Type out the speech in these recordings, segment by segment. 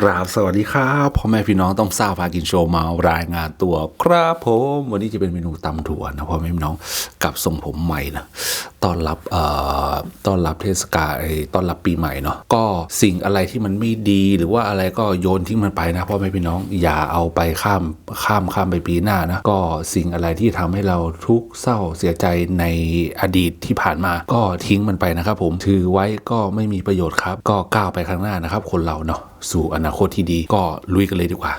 กราบสวัสดีครับพ่อแม่พี่น้องต้องทราบพากินโชว์มารายงานตัว ครับผมวันนี้จะเป็นเมนูตำถั่วนะพ่อแม่พี่น้องกับทรงผมใหม่นะต้อนรับเอ่อต้อนรับเทศกาลต้อนรับปีใหม่เนาะก็สิ่งอะไรที่มันไม่ดีหรือว่าอะไรก็โยนทิ้งมันไปนะพ่อแม่พี่น้องอย่าเอาไปข้ามข้ามข้ามไปปีหน้านะก็สิ่งอะไรที่ทำให้เราทุกข์เศร้าเสียใจในอดีตที่ผ่านมาก็ทิ้งมันไปนะครับผมถือไว้ก็ไม่มีประโยชน์ครับ ก็ก้าวไปข้างหน้านะครับ คนเราเนาะ สู่อนาคตที่ดีก็ลุยกันเลยดีกว่า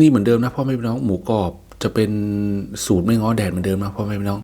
นี่เหมือนเดิมนะพ่อแม่พี่น้องหมูกรอบจะเป็นสูตรไม่ง้อแดดเหมือนเดิมนะพ่อแม่พี่น้อง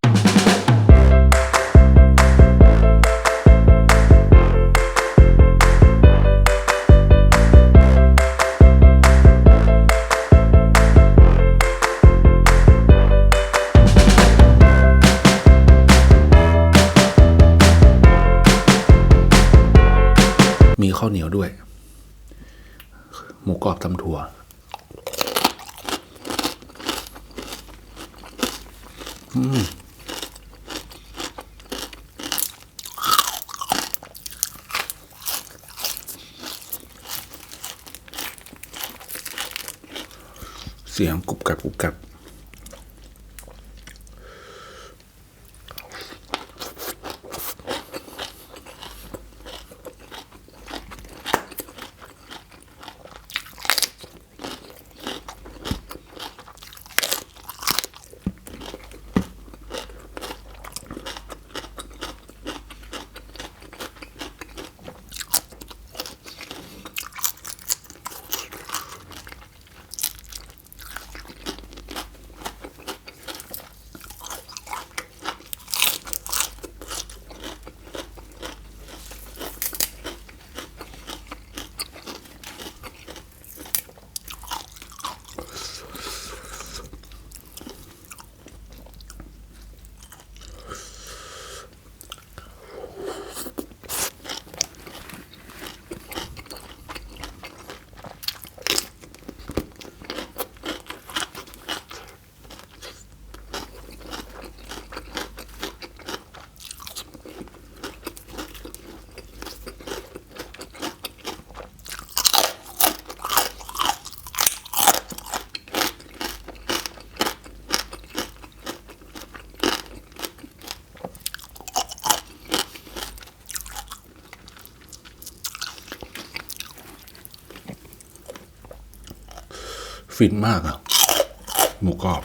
เสี ฟินมากอะหมูกรอบ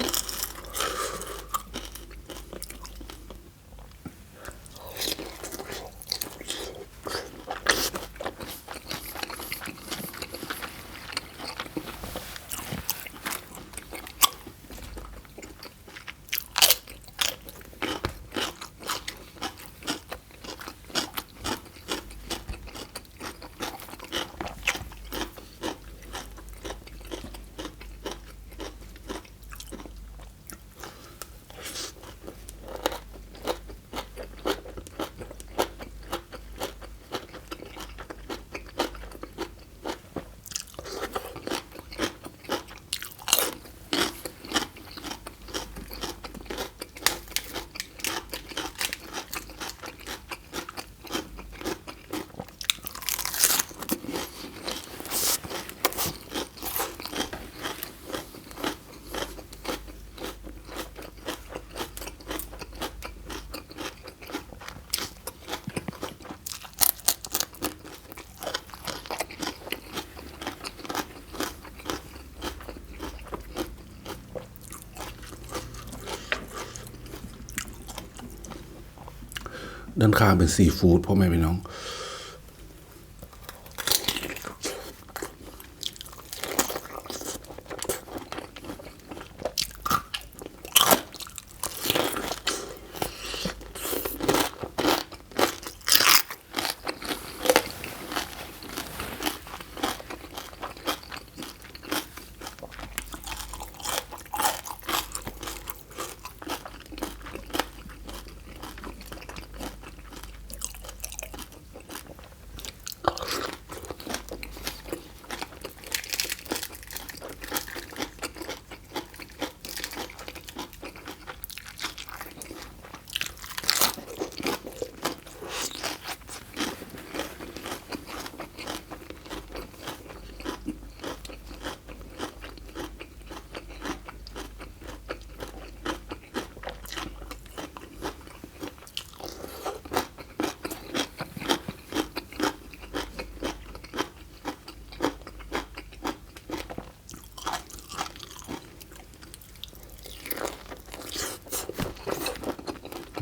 ด้านข้างเป็นซีฟู้ดพ่อแม่พี่น้อง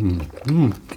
嗯嗯。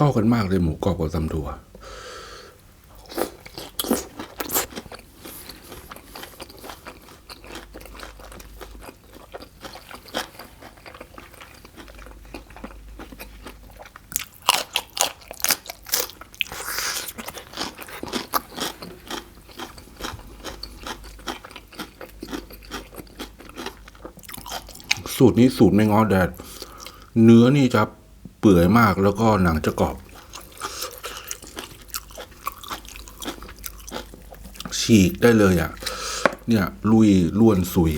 เข้ากันมากเลยหมูกรอบกับตำถั่วสูตรนี้สูตรไม่งอแดด เนื้อนี่จะ เปื่อยมากแล้วก็หนังจะกรอบ ฉีกได้เลยอะ่ะ เนี่ยลุยล้วนสุย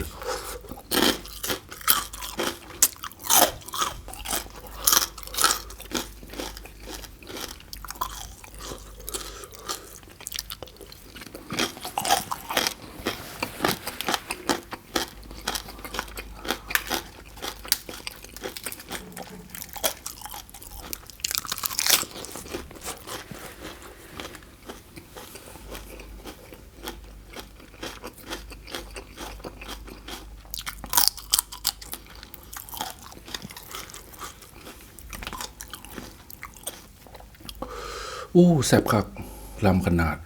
อู้แสบคักลำขนาด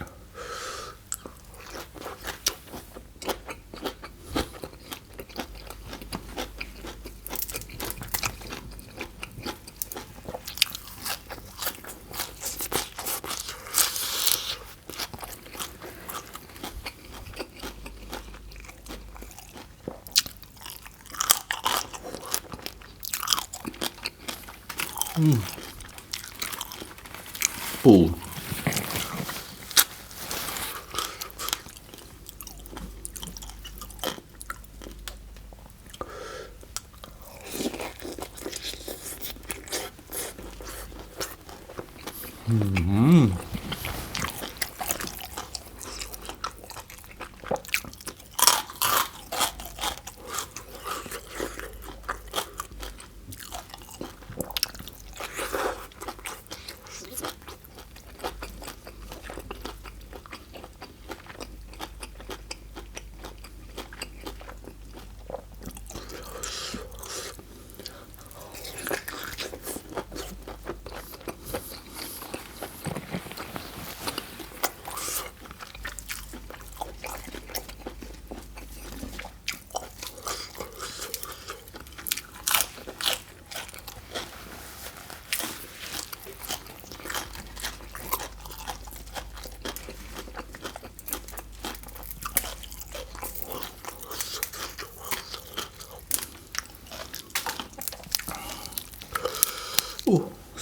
ปู อ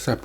แซ่บ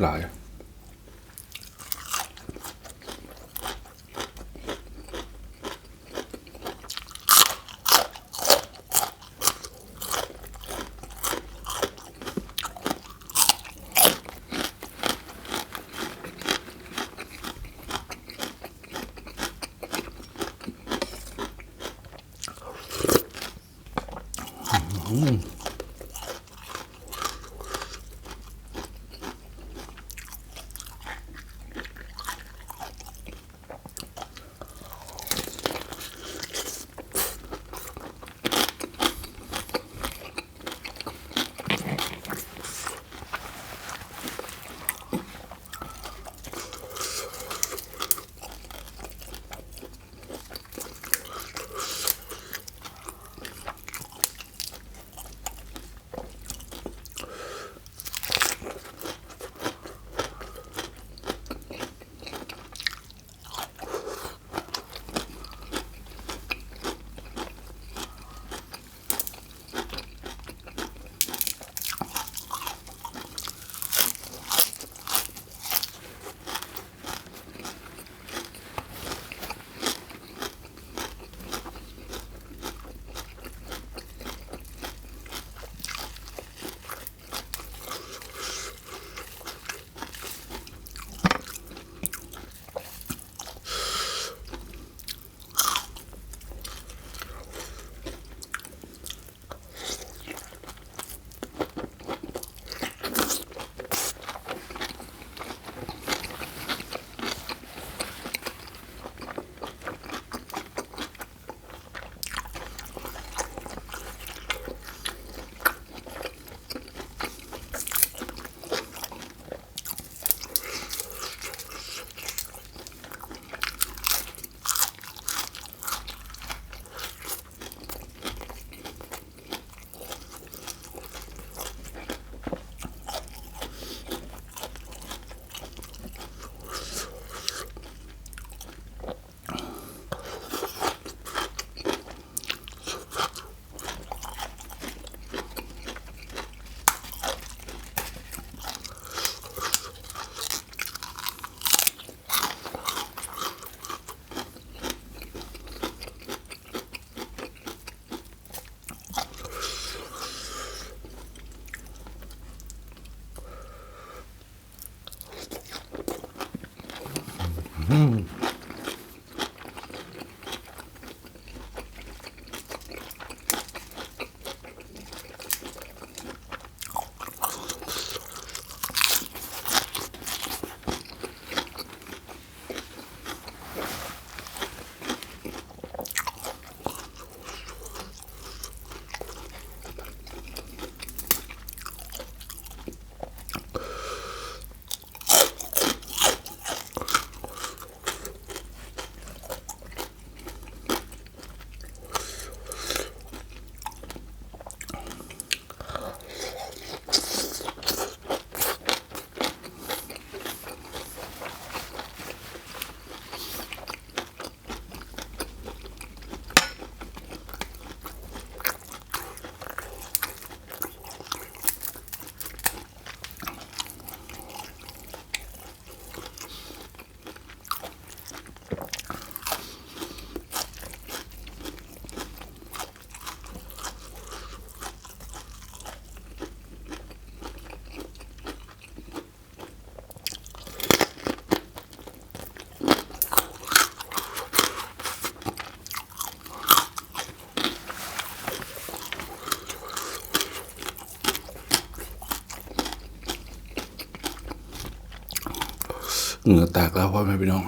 เหงื่อแตกแล้วพ่อแม่พี่น้อง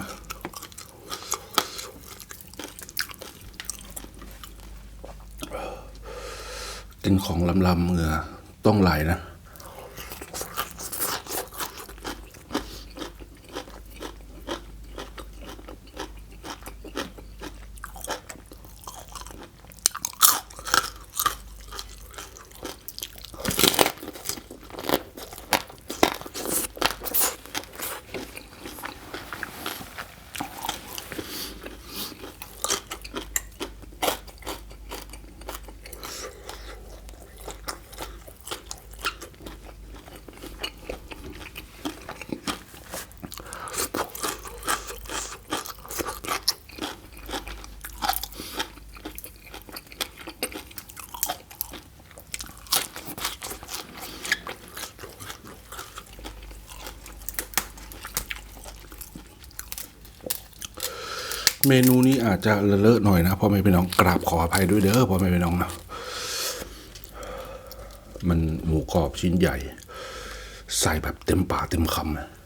กินของลำลำเหงื่อต้องไหลนะ เมนูนี้อาจจะเลอะๆหน่อยนะพ่อแม่พี่น้องกราบขออภัยด้วยเด้อพ่อแม่พี่น้องนะมันหมูกรอบชิ้นใหญ่ ใส่แบบเต็มปากเต็มคำ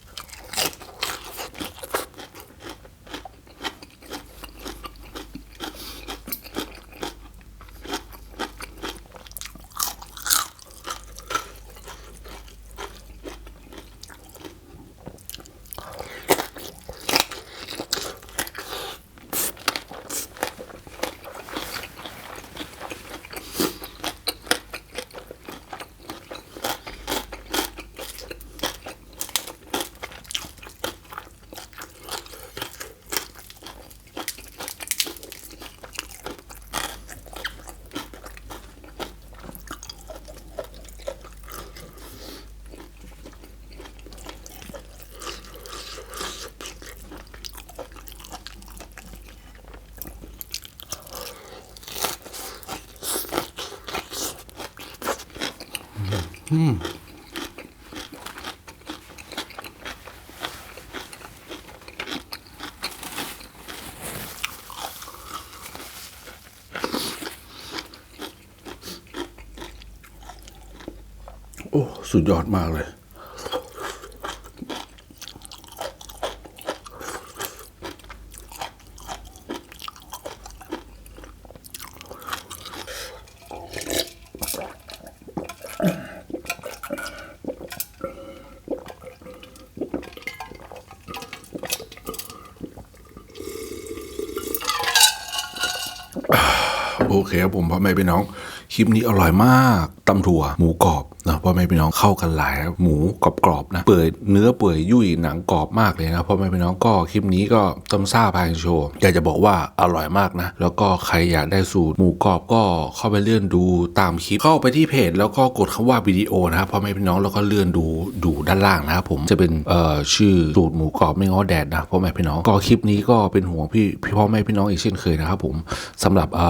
อะโอ้ สุดยอดมากเลย โอเคครับผมพ่อแม่พี่น้อง คลิปนี้อร่อยมากตำถั่วหมูกรอบ พ่อแม่พี่น้องเข้ากันหลายหมูกรอบๆนะเปื่อยเนื้อเปื่อยยุ่ยหนังกรอบมากเลยนะพ่อแม่พี่น้องก็คลิปนี้ก็ต้มซ่าพายโชว์อยากจะบอกว่าอร่อยมากนะ แล้วก็ใครอยากได้สูตรหมูกรอบก็เข้าไปเลื่อนดูตามคลิปเข้าไปที่เพจ แล้วก็กดคำว่าวิดีโอนะครับพ่อแม่พี่น้องแล้วก็เลื่อนดูดูด้านล่างนะครับผมจะเป็นเอ่อชื่อสูตรหมูกรอบไม่ง้อแดดนะพ่อแม่พี่น้องก็คลิปนี้ก็เป็นห่วงพี่พี่พ่อแม่พี่น้องอีกเช่นเคยนะครับผมสำหรับเอ่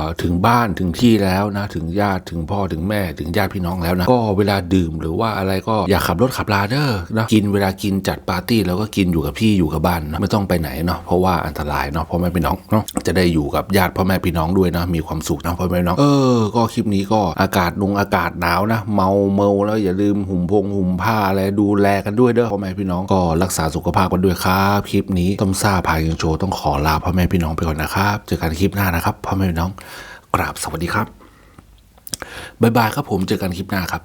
อถึงบ้านถึงที่แล้วนะถึงญาติถึงพ่อถึงแม่ถึงญาติพี่น้องแล้วนะก็เวลาดื่มหรือว่าอะไรก็อย่าขับรถขับลาเด้อนะกินเวลากินจัดปาร์ตี้แล้วก็กินอยู่กับพี่อยู่กับบ้านนะไม่ต้องไปไหนเนาะเพราะว่าอันตรายเนาะพ่อแม่พี่น้องเนาะจะได้อยู่กับญาติพ่อแม่พี่น้องด้วยนะมีความสุขนะพ่อแม่พี่น้องเออก็คลิปนี้ก็อากาศนุงอากาศหนาวนะ เมาเมาแล้วอย่าลืมหุ่มพงหุ่มผ้าอะไรดูแลกันด้วยเด้อพ่อแม่พี่น้องก็รักษาสุขภาพกันด้วยครับคลิปนี้ต้มซ่าพายังโชว์ต้องขอลาพ่อแม่พี่น้องไปก่อนนะครับเจอกันคลิปหน้านะครับพ่อแม่พี่น้องกราบสวัสดีครับ บายบายครับผมเจอกันคลิปหน้าครับ